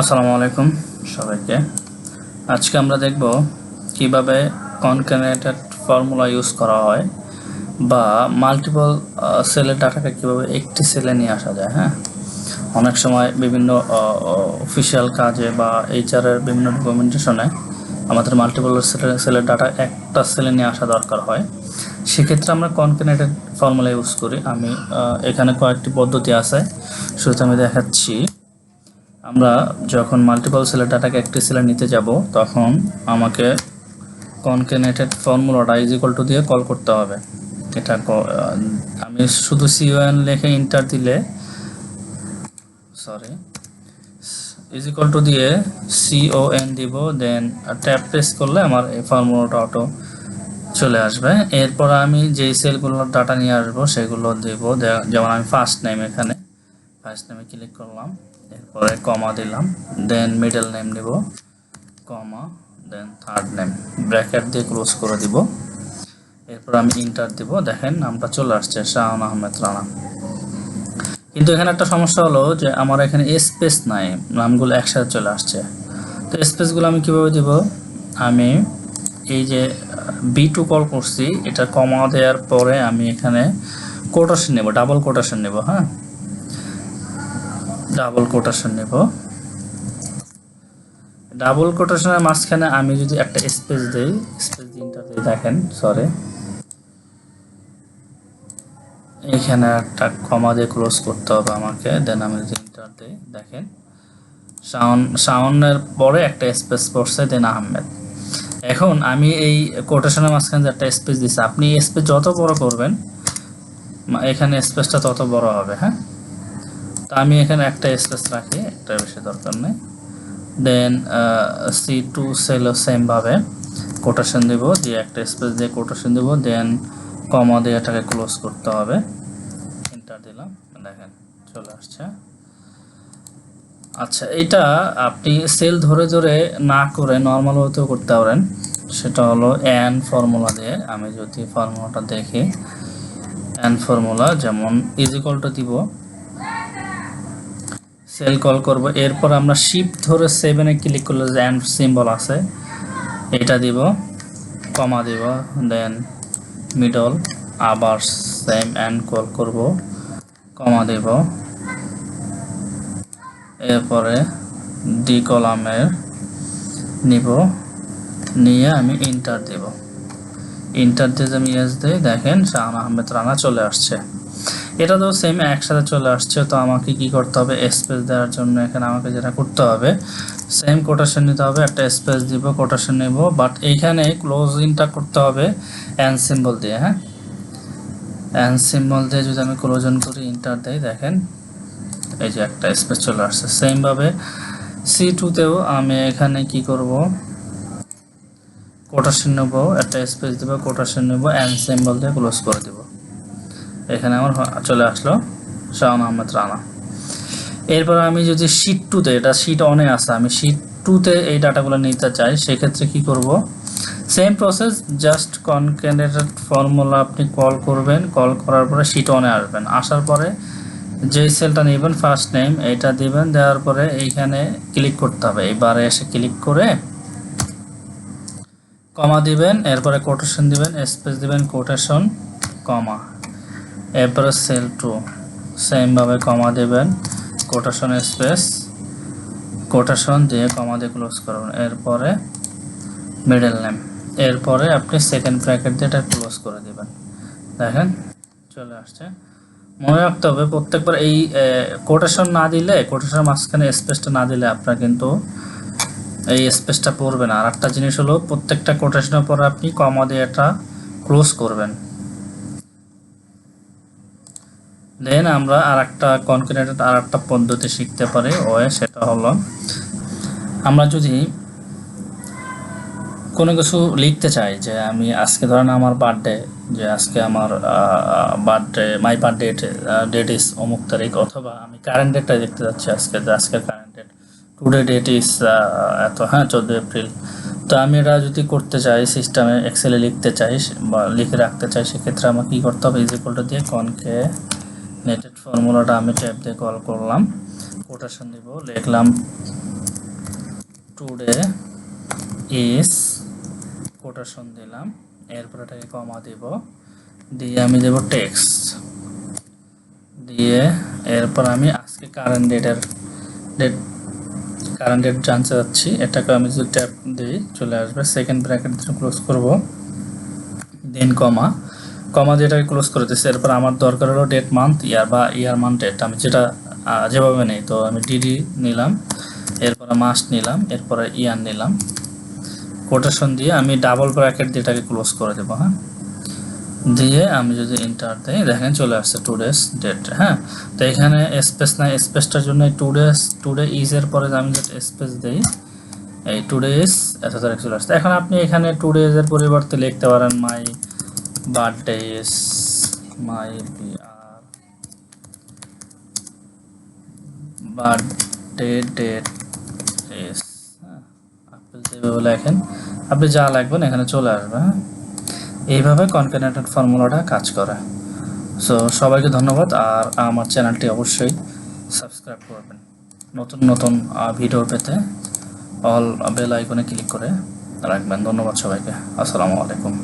আসসালামু আলাইকুম সবাইকে। আজকে আমরা দেখব কীভাবে কনক্যানেটেড ফর্মুলা ইউজ করা হয় বা মাল্টিপল সেলের ডাটাকে কীভাবে একটি সেলে নিয়ে আসা যায় হ্যাঁ? অনেক সময় বিভিন্ন অফিসিয়াল কাজে বা এইচআরের বিভিন্ন ডকুমেন্টেশনে আমাদের মাল্টিপল সেলের ডাটা একটা সেলে নিয়ে আসা দরকার হয়। সেক্ষেত্রে আমরা কনক্যানেটেড ফর্মুলা ইউজ করি। আমি এখানে কয়েকটি পদ্ধতি আছে। শুরুতে আমি দেখাচ্ছি। আমরা যখন মাল্টিপল সেলের ডাটাকে একটি সেলে নিতে যাব, তখন আমাকে কনকেনেটেড ফর্মুলাটা ইজ টু দিয়ে কল করতে হবে। এটা আমি শুধু সিওএন লিখে ইন্টার দিলে সরি ইজ ইকুয়াল টু দিয়ে সিওএন দিব দেন ট্যাপ প্রেস করলে আমার এই ফর্মুলাটা অটো চলে আসবে। এরপর আমি যেই সেলগুলোর ডাটা নিয়ে আসব, সেগুলো দেব। যেমন আমি ফার্স্ট নেম এখানে ফার্স্ট নেমে ক্লিক করলাম। এরপরে কমা দিলাম দেন মিডল নেম নিব comma then third name bracket দিয়ে ক্লোজ করে দিব। এরপর আমি ইন্টার দিব, দেখেন নামটা চলে আসছে, শাহান আহমেদ রানা। কিন্তু এখানে একটা সমস্যা হলো যে আমার এখানে স্পেস নাই, নামগুলো একসাথে চলে আসছে। তো স্পেসগুলো আমি কীভাবে দিব? আমি এই যে বি টু কল করছি, এটা কমা দেওয়ার পরে আমি এখানে কোটেশন নেব ডাবল কোটেশন নেব হ্যাঁ? ডাবল কোটেশন নেব। ডাবল কোটেশনের মাঝখানে আমি যদি একটা স্পেস দেই স্পেস দিনটা দিই দেখেন সরি এখানে একটা কমা দিয়ে ক্লোজ করতে হবে আমাকে দেন আমি যদি ইন্টার দিই, দেখেন। শাওন শাওনের পরে একটা স্পেস পড়ছে দেন আহমেদ। এখন আমি এই কোটেশনের মাঝখানে একটা স্পেস দিচ্ছি আপনি স্পেস যত বড় করবেন এখানে স্পেসটা তত বড় হবে হ্যাঁ? তো আমি এখানে একটা স্পেস রাখি, একটা বেশি দরকার নেই। দেন সি টু সেলও সেমভাবে কোটেশন দেব, দিয়ে একটা স্পেস দিয়ে কোটেশন দেব দেন কমা দিয়ে এটাকে ক্লোজ করতে হবে। এন্টার দিলাম, দেখেন, চলে আসছে। আচ্ছা এটা আপনি সেল ধরে ধরে না করে নর্মাল হতেও করতে পারেন। সেটা হলো অ্যান ফর্মুলা দিয়ে আমি যদি ফর্মুলাটা দেখি অ্যান ফর্মুলা যেমন ইজিকলটা দিব সেল কল করব। এরপর আমরা শিফট ধরে সেভেনে ক্লিক করলে যে অ্যান্ড সিম্বল আছে, এটা দিব কমা দিব দেন মিডল আবার সেম অ্যান্ড কল করব কমা দেব। এরপরে ডি কলামের নিব, নিয়ে আমি ইন্টার দেব। ইন্টার দিয়ে আমি ইয়েস দিই, দেখেন শাহান আহমেদ রানা চলে আসছে। এটা তো সেম একসাথে চলে আসছে, তো আমাকে কি করতে হবে? স্পেস দেওয়ার জন্য এখানে আমাকে যেটা করতে হবে সেম কোটেশন নিতে হবে, একটা স্পেস দিব কোটেশন নেব বাট এইখানে ক্লোজিংটা করতে হবে অ্যান সিম্বল দিয়ে হ্যাঁ? অ্যান সিম্বল দিয়ে যদি আমি ক্লোজন করি ইন্টার দেই, দেখেন, এই যে একটা স্পেস চলে আসছে। সেমভাবে সি টুতেও আমি এখানে কি করব? কোটেশন নেব, একটা স্পেস দেবো কোটেশন নেব অ্যান সিম্বল দিয়ে ক্লোজ করে দেবো। এখানে আমার চলে আসলো শাহান আহমেদ রানা। এরপর আমি যদি শিট টুতে এটা শিট অনে আছে, আমি শিট টুতে এই ডাটাগুলো নিতে চাই, সেক্ষেত্রে কি করব? Same process just concatenate formula আপনি কল করবেন কল করার পরে শিট অনে আসবেন। আসার পরে যে সেলটা নেবেন ফার্স্ট নেম এটা দিবেন, দেওয়ার পরে এইখানে ক্লিক করতে হবে। এবারে এসে ক্লিক করে কমা দিবেন, এরপরে কোটেশন দিবেন স্পেস দিবেন কোটেশন কমা এরপরে সেল টু সেমভাবে কমা দেবেন কোটেশন স্পেস কোটেশন দিয়ে কমা দিয়ে ক্লোজ করবেন। এরপরে মিডল নেম এরপরে আপনি সেকেন্ড ব্র্যাকেট দিয়ে এটা ক্লোজ করে দিবেন। দেখেন, চলে আসছে। মনে রাখতে হবে, প্রত্যেকবার এই কোটেশন না দিলে কোটেশনের মাঝখানে স্পেসটা না দিলে আপনার কিন্তু এই স্পেসটা পড়বে না। আর একটা জিনিস হলো, প্রত্যেকটা কোটেশনের পরে আপনি কমা দিয়ে এটা ক্লোজ করবেন। দেন আমরা আর একটা কনক্রিটেড আর একটা পদ্ধতি শিখতে পারি, ওয়ে সেটা হলো, আমরা যদি কোনো কিছু লিখতে চাই যে আমি আজকে ধরেন আমার বার্থডে যে আজকে আমার birthday my birthday date is অমুক তারিখ, অথবা আমি কারেন্ট ডেটটা দেখতে যাচ্ছি আজকে, যে আজকে current date today date is এত হ্যাঁ চোদ্দ এপ্রিল। তো আমি এটা যদি করতে চাই সিস্টেমে এক্সেলে লিখতে চাই, বা লিখে রাখতে চাই, সেক্ষেত্রে আমাকে কী করতে হবে? ইজ দিয়ে কনকে নেটেড ফর্মুলাটা আমি ট্যাব দিয়ে কল করলাম। কোটেশন দিব। লিখলাম টুডে ইস কোটেশন দিলাম। এরপর এটাকে কমা দেব। দিয়ে আমি দেব টেক্সট দিয়ে এরপর আমি আজকে কারেন্ট ডেটের ডেট কারেন্ট ডেট জানতে যাচ্ছি এটাকে আমি যদি ট্যাপ দিই, চলে আসবে। সেকেন্ড ব্র্যাকেট ক্লোজ করব। দেন কমা কমা দিয়ে ক্লোজ করে দিচ্ছি এরপর আমার দরকার হলো ডেট মান্থ ইয়ার বা ইয়ার মান্থ ডেট আমি যেটা যেভাবে নেই, তো আমি ডিডি নিলাম, এরপরে মাস নিলাম, এরপরে ইয়ার নিলাম। কোটেশন দিয়ে আমি ডাবল ব্র্যাকেট দিয়ে এটাকে ক্লোজ করে দেবো হ্যাঁ? দিয়ে আমি যদি ইন্টার দিই, দেখেন চলে আসছে টু ডেজ ডেট হ্যাঁ? তো এখানে স্পেস নাই স্পেসটার জন্য টু ডেজ টুডে ইজের পরে আমি যদি স্পেস দিই, এই টু ডেজ এত তারিখ চলে আসছে। এখন আপনি এখানে টু ডেজের পরিবর্তে লিখতে পারেন মাই বার্থডে ইজ মাই বিআর বার্থডে ডেট ইজ আপনি যেভাবে লেখেন, আপনি যা লাগবেন এখানে চলে আসবে হ্যাঁ? এইভাবে কনকেনেটেড ফর্মুলাটা কাজ করে। সো সবাইকে ধন্যবাদ, আর আমার চ্যানেলটি অবশ্যই সাবস্ক্রাইব করবেন। নতুন নতুন ভিডিও পেতে অল বেল আইকনে ক্লিক করে রাখবেন। ধন্যবাদ সবাইকে। আসসালামু আলাইকুম।